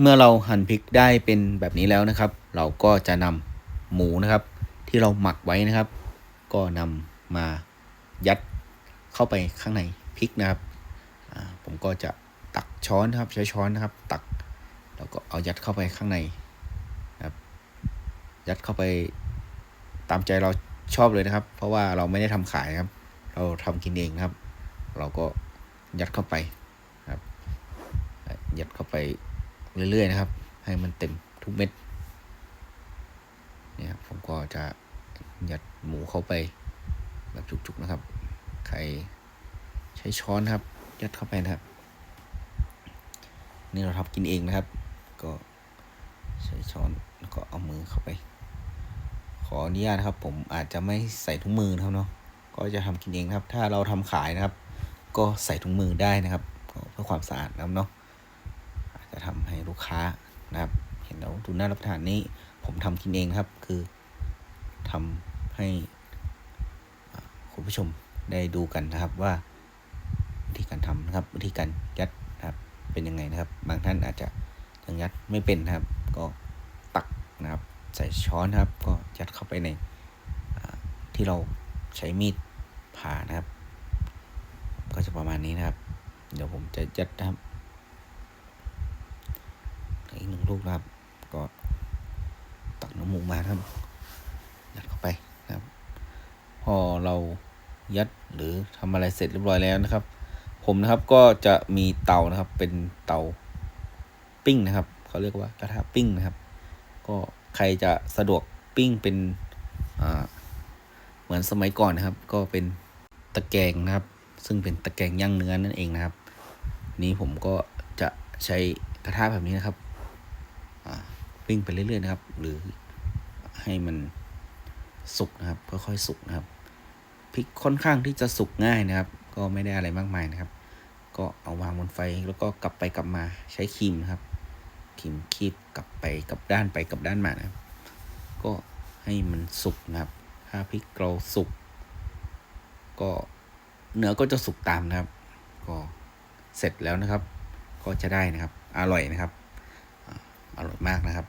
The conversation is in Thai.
เมื่อเราหั่นพริกได้เป็นแบบนี้แล้วนะครับ เราก็จะนำหมูนะครับ ที่เราหมักไว้นะครับ ก็นำมายัดเข้าไปข้างในพริกนะครับผมก็จะตักช้อนนะครับ ใช้ช้อนนะครับ ตักแล้วก็เอายัดเข้าไปข้างในนะครับ ยัดเข้าไปตามใจเราชอบเลยนะครับ เพราะว่าเราไม่ได้ทำขายครับ เราทำกินเองนะครับ เราก็ยัดเข้าไปนะครับ ยัดเข้าไป เรื่อยๆนะครับ ให้มันเต็มทุกเม็ดเนี่ยครับผมก็จะยัดหมูเข้าไปแบบจุกๆนะครับ ใครใช้ช้อนครับ ยัดเข้าไปนะครับ นี่เราทำกินเองนะครับ ก็ใช้ช้อนแล้วก็เอามือเข้าไป ขออนุญาตนะครับ ผมอาจจะไม่ใส่ถุงมือนะครับเนาะก็จะทำกินเองครับ ถ้าเราทำขายนะครับ ก็ใส่ถุงมือได้นะครับ เพื่อความสะอาดนะครับเนาะ จะทำให้ลูกค้านะครับ เห็นแล้วดูน่ารับประทานนี้ผมทำกินเองครับ คือทำให้คุณผู้ชมได้ดูกันนะครับว่าวิธีการทำนะครับ วิธีการยัดนะครับเป็นยังไงนะครับ บางท่านอาจจะยังยัดไม่เป็นนะครับ ก็ตักนะครับ ใส่ช้อนนะครับ ก็ยัดเข้าไปในที่เราใช้มีดผ่านะครับ ก็จะประมาณนี้นะครับ เดี๋ยวผมจะยัดนะครับเห ลูกนะครับ ก็ตักน้ำมูกมาครับยัดเข้าไปนะครับ พอเรายัดหรือทำอะไรเสร็จเรียบร้อยแล้วนะครับ ผมนะครับก็จะมีเตานะครับ เป็นเตาปิ้งนะครับเขาเรียกว่ากระทะปิ้งนะครับ ก็ใครจะสะดวกปิ้งเป็นอ่าเหมือนสมัยก่อนนะครับ ก็เป็นตะแกรงนะครับ ซึ่งเป็นตะแกรงย่างเนื้อนั่นเองนะครับ นี้ผมก็จะใช้กระทะแบบนี้นะครับ ปิ้งไปเรื่อยๆนะครับ หรือให้มันสุกนะครับค่อยๆสุกนะครับพริกค่อนข้างที่จะสุกง่ายนะครับ ก็ไม่ได้อะไรมากมายนะครับ ก็เอาวางบนไฟแล้วก็กลับไปกลับมาใช้ครีมนะครับครีมคีบกลับไปกลับด้านไปกลับด้านมานะครับ ก็ให้มันสุกนะครับ ถ้าพริกเราสุกก็เนื้อก็จะสุกตามนะครับ ก็เสร็จแล้วนะครับ ก็จะได้นะครับ อร่อยนะครับอ่าอร่อยมากนะครับ